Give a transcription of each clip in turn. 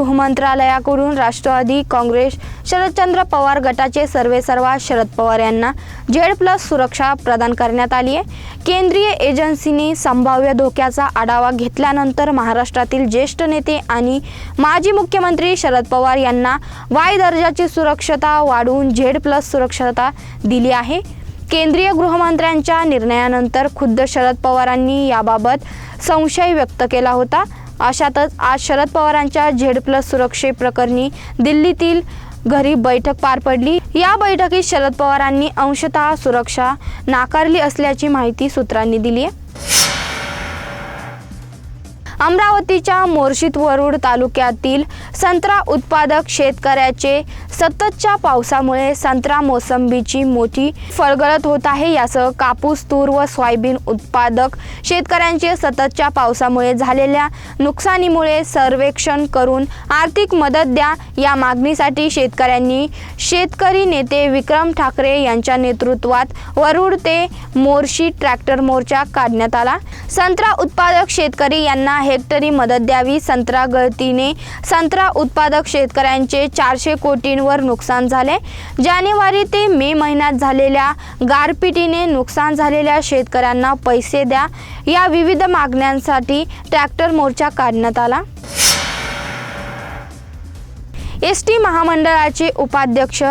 गृहमंत्रालयाकडून राष्ट्रवादी काँग्रेस शरदचंद्र पवार गटाचे सर्वेसर्वा शरद पवार यांना झेड प्लस सुरक्षा प्रदान करण्यात आली आहे. केंद्रीय एजन्सीने संभाव्य धोक्याचा आढावा घेतल्यानंतर महाराष्ट्रातील ज्येष्ठ नेते आणि माजी मुख्यमंत्री शरद पवार यांना वाय दर्जाची सुरक्षता वाढवून झेड प्लस सुरक्षता दिली आहे. केंद्रीय गृहमंत्र्यांच्या निर्णयानंतर खुद्द शरद पवारांनी याबाबत संशय व्यक्त केला होता. अशातच आज शरद पवारांच्या झेड प्लस सुरक्षेप्रकरणी दिल्लीतील घरी बैठक पार पडली. या बैठकीत शरद पवारांनी अंशतः सुरक्षा नाकारली असल्याची माहिती सूत्रांनी दिली आहे अमरावतीच्या मोर्शीत वरुड तालुक्यातील संत्रा उत्पादक शेतकऱ्याचे सततच्या पावसामुळे संत्रा मोसंबीची मोठी फळगळत होत आहे. यासह कापूस तूर व सोयाबीन उत्पादक शेतकऱ्यांचे सततच्या पावसामुळे झालेल्या नुकसानीमुळे सर्वेक्षण करून आर्थिक मदत द्या या मागणीसाठी शेतकऱ्यांनी शेतकरी नेते विक्रम ठाकरे यांच्या नेतृत्वात वरुड ते मोर्शी ट्रॅक्टर मोर्चा काढण्यात आला. संत्रा उत्पादक शेतकरी यांना हेक्टरी मदत द्यावी. संत्रा गळतीने संत्रा उत्पादक शेतकऱ्यांचे चारशे कोटींवर नुकसान झाले. जानेवारी ते मे महिन्यात झालेल्या गारपिटीने नुकसान झालेल्या शेतकऱ्यांना पैसे द्या. या विविध मागण्यांसाठी ट्रॅक्टर मोर्चा काढण्यात आला. एस टी महामंडळाचे उपाध्यक्ष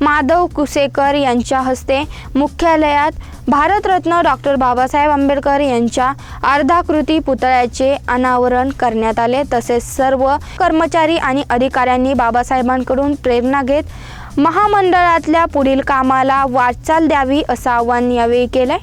माधव कुसेकर यांच्या हस्ते मुख्यालयात भारतरत्न डॉक्टर बाबासाहेब आंबेडकर यांच्या अर्धाकृती पुतळ्याचे अनावरण करण्यात आले. तसेच सर्व कर्मचारी आणि अधिकाऱ्यांनी बाबासाहेबांकडून प्रेरणा घेत महामंडळातल्या पुढील कामाला वाटचाल द्यावी असं आवाहन यावेळी केलंय.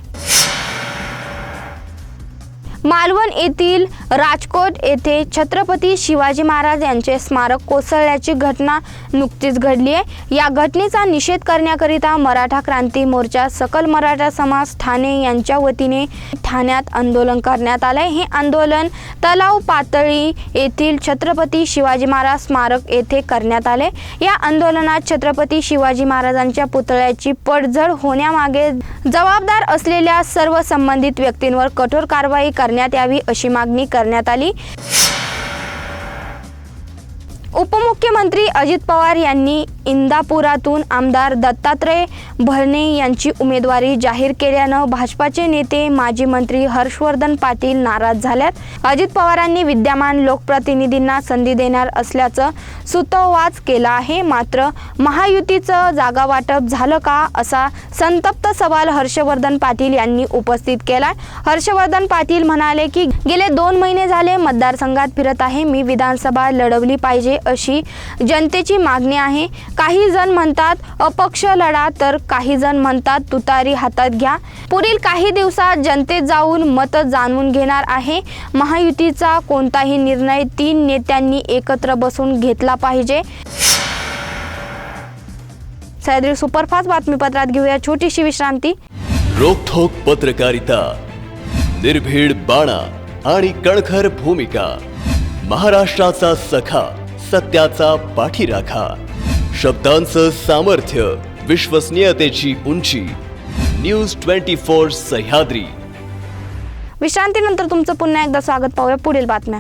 मालवण येथील राजकोट येथे छत्रपती शिवाजी महाराज यांचे स्मारक कोसळल्याची घटना नुकतीच घडली आहे. या घटनेचा निषेध करण्याकरिता मराठा क्रांती मोर्चा सकल मराठा समाज ठाणे यांच्या वतीने ठाण्यात आंदोलन करण्यात आलंय. हे आंदोलन तलाव पातळी येथील छत्रपती शिवाजी महाराज स्मारक येथे करण्यात आले या आंदोलनात छत्रपती शिवाजी महाराजांच्या पुतळ्याची पडझड होण्यामागे जबाबदार असलेल्या सर्व संबंधित व्यक्तींवर कठोर कारवाई करण्यात यावी अशी मागणी कर करण्यात आली. उपमुख्यमंत्री अजित पवार यांनी इंदापुरातून आमदार दत्तात्रय भरणे यांची उमेदवारी जाहीर केल्यानं भाजपाचे नेते माजी मंत्री हर्षवर्धन पाटील नाराज झाल्यात. अजित पवारांनी विद्यमान लोकप्रतिनिधींना संधी देणार असल्याचं सुतोवाच केला आहे. मात्र महायुतीचं जागा वाटप झालं का असा संतप्त सवाल हर्षवर्धन पाटील यांनी उपस्थित केला हर्षवर्धन पाटील म्हणाले की गेले दोन महिने झाले मतदारसंघात फिरत आहे. मी विधानसभा लढवली पाहिजे अशी जनतेची मागणी आहे. काही जण म्हणतात अपक्ष लढा तर काही जण म्हणतात तुतारी हातात घ्या. पुढील काही दिवसात जनतेत जाऊन मत जाणून घेणार आहे. महायुतीचा कोणताही निर्णय तीन नेत्यांनी एकत्र बसून घेतला पाहिजे. सह्याद्री सुपरफास्ट बातमीपत्रात घेऊया छोटीशी विश्रांती. रोखोक पत्रकारिता निर्भीड बाणा आणि कणखर भूमिका महाराष्ट्राचा सखा. सत्याचा पाठीराखा. शब्दांचं सामर्थ्य विश्वसनीयतेची उंची. News twenty four Sahyadri. विश्रांतीनंतर तुमचं पुन्हा एकदा स्वागत पाहूया पुढील बातम्या.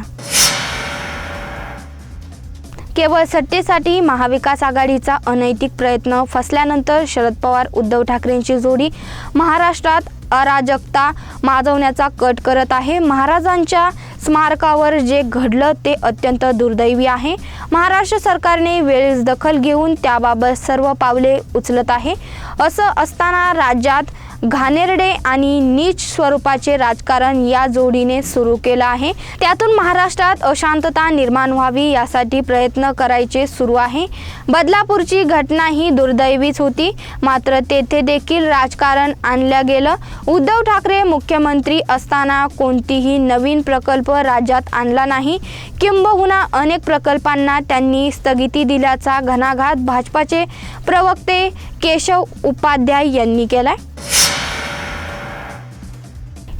केवळ सत्तेसाठी महाविकास आघाडीचा अनैतिक प्रयत्न फसल्यानंतर शरद पवार उद्धव ठाकरेंची जोडी महाराष्ट्रात अराजकता माजवण्याचा कट करत आहे. महाराजांच्या स्मारकावर जे घडलं ते अत्यंत दुर्दैवी आहे. महाराष्ट्र सरकारने वेळेस दखल घेऊन त्याबाबत सर्व पावले उचलत आहे. असं असताना राज्यात घाणेरडे आणि नीच स्वरूपाचे राजकारण या जोडीने सुरू केलं आहे. त्यातून महाराष्ट्रात अशांतता निर्माण व्हावी यासाठी प्रयत्न करायचे सुरू आहे. बदलापूरची घटना ही दुर्दैवीच होती. मात्र तेथे देखील राजकारण आणलं गेलं. उद्धव ठाकरे मुख्यमंत्री असताना कोणतीही नवीन प्रकल्प राज्यात आणला नाही. किंबहुना अनेक प्रकल्पांना त्यांनी स्थगिती दिल्याचा घणाघात भाजपाचे प्रवक्ते केशव उपाध्याय यांनी केलाय.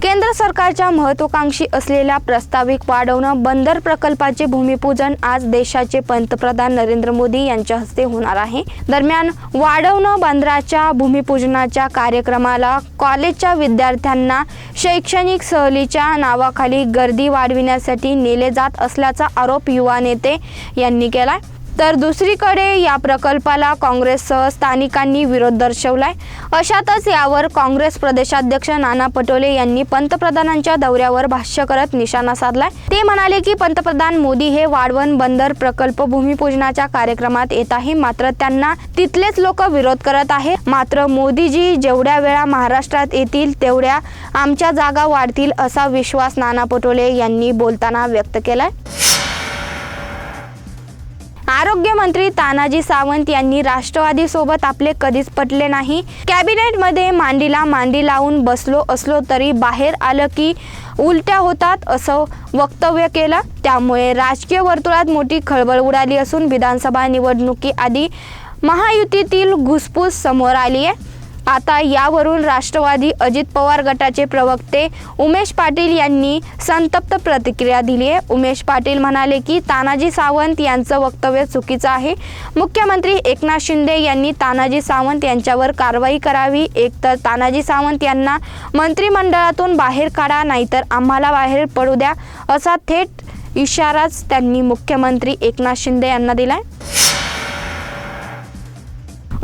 केंद्र सरकारच्या महत्वाकांक्षी असलेल्या प्रस्ताविक वाढवणं बंदर प्रकल्पाचे भूमिपूजन आज देशाचे पंतप्रधान नरेंद्र मोदी यांच्या हस्ते होणार आहे. दरम्यान वाढवणं बंदराच्या भूमिपूजनाच्या कार्यक्रमाला कॉलेजच्या विद्यार्थ्यांना शैक्षणिक सहलीच्या नावाखाली गर्दी वाढविण्यासाठी नेले जात असल्याचा आरोप युवा नेते यांनी केला तर दुसरीकडे या प्रकल्पाला काँग्रेससह स्थानिकांनी विरोध दर्शवलाय. अशातच यावर काँग्रेस प्रदेशाध्यक्ष नाना पटोले यांनी पंतप्रधानांच्या दौऱ्यावर भाष्य करत निशाणा साधलाय. ते म्हणाले की पंतप्रधान मोदी हे वाढवण बंदर प्रकल्प भूमिपूजनाच्या कार्यक्रमात येत आहे. मात्र त्यांना तिथलेच लोक विरोध करत आहे. मात्र मोदीजी जेवढ्या वेळा महाराष्ट्रात येतील तेवढ्या आमच्या जागा वाढतील असा विश्वास नाना पटोले यांनी बोलताना व्यक्त केलाय. आरोग्यमंत्री तानाजी सावंत यांनी राष्ट्रवादी सोबत आपले कधीच पटले नाही. कॅबिनेटमध्ये मांडीला मांडी लावून बसलो असलो तरी बाहेर आलं की उलट्या होतात असं वक्तव्य केलं. त्यामुळे राजकीय वर्तुळात मोठी खळबळ उडाली असून विधानसभा निवडणुकीआधी महायुतीतील घुसपूस समोर आली आहे आता यावरून राष्ट्रवादी अजित पवार गटाचे प्रवक्ते उमेश पाटील यांनी संतप्त प्रतिक्रिया दिली आहे. उमेश पाटील म्हणाले की तानाजी सावंत यांचं वक्तव्य चुकीचं आहे. मुख्यमंत्री एकनाथ शिंदे यांनी तानाजी सावंत यांच्यावर कारवाई करावी. एकतर तानाजी सावंत यांना मंत्रिमंडळातून बाहेर काढा नाहीतर आम्हाला बाहेर पडू द्या असा थेट इशाराच त्यांनी मुख्यमंत्री एकनाथ शिंदे यांना दिलाय.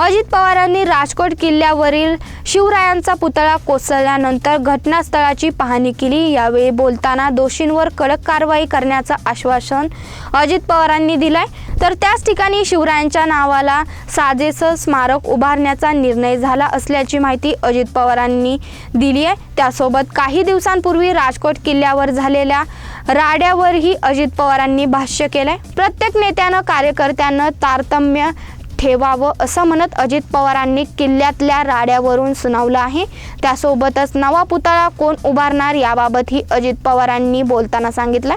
अजित पवारांनी राजकोट किल्ल्यावरील शिवरायांचा पुतळा कोसळल्यानंतर घटनास्थळाची पाहणी केली. यावेळी बोलताना दोषींवर कडक कारवाई करण्याचं आश्वासन अजित पवारांनी दिलंय. तर त्याच ठिकाणी शिवरायांच्या नावाला साजेसं स्मारक उभारण्याचा निर्णय झाला असल्याची माहिती अजित पवारांनी दिली आहे त्यासोबत काही दिवसांपूर्वी राजकोट किल्ल्यावर झालेल्या राड्यावरही अजित पवारांनी भाष्य केलंय. प्रत्येक नेत्यानं कार्यकर्त्यानं तारतम्य ठेवावं असं म्हणत अजित पवारांनी किल्ल्यातल्या राड्यावरून सुनावलं आहे. त्यासोबतच नवा पुतळा कोण उभारणार याबाबतही अजित पवारांनी बोलताना सांगितलं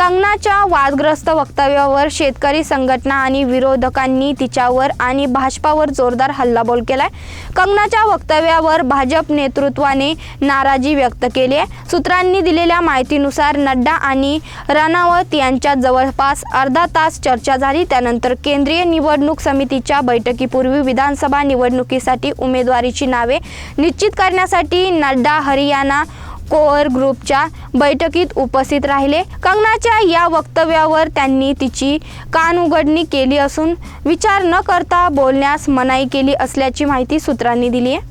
कंगनाच्या वादग्रस्त वक्तव्यावर शेतकरी संघटना आणि विरोधकांनी तिच्यावर आणि भाजपावर जोरदार हल्लाबोल केलाय. कंगनाच्या वक्तव्यावर भाजप नेतृत्वाने नाराजी व्यक्त केली आहे. सूत्रांनी दिलेल्या माहितीनुसार नड्डा आणि राणावत यांच्यात जवळपास अर्धा तास चर्चा झाली. त्यानंतर केंद्रीय निवडणूक समितीच्या बैठकीपूर्वी विधानसभा निवडणुकीसाठी उमेदवारीची नावे निश्चित करण्यासाठी नड्डा हरियाणा कोअर ग्रुपच्या बैठकीत उपस्थित राहिले. कंगनाच्या या वक्तव्यावर त्यांनी तिची कानउघडणी केली असून विचार न करता बोलण्यास मनाई केली असल्याची माहिती सूत्रांनी दिली आहे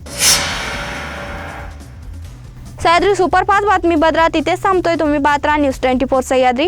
सह्याद्री सुपरफास्ट बातमी बदरा तिथेच थांबतोय. तुम्ही बात्रा न्यूज ट्वेंटी फोर सह्याद्री.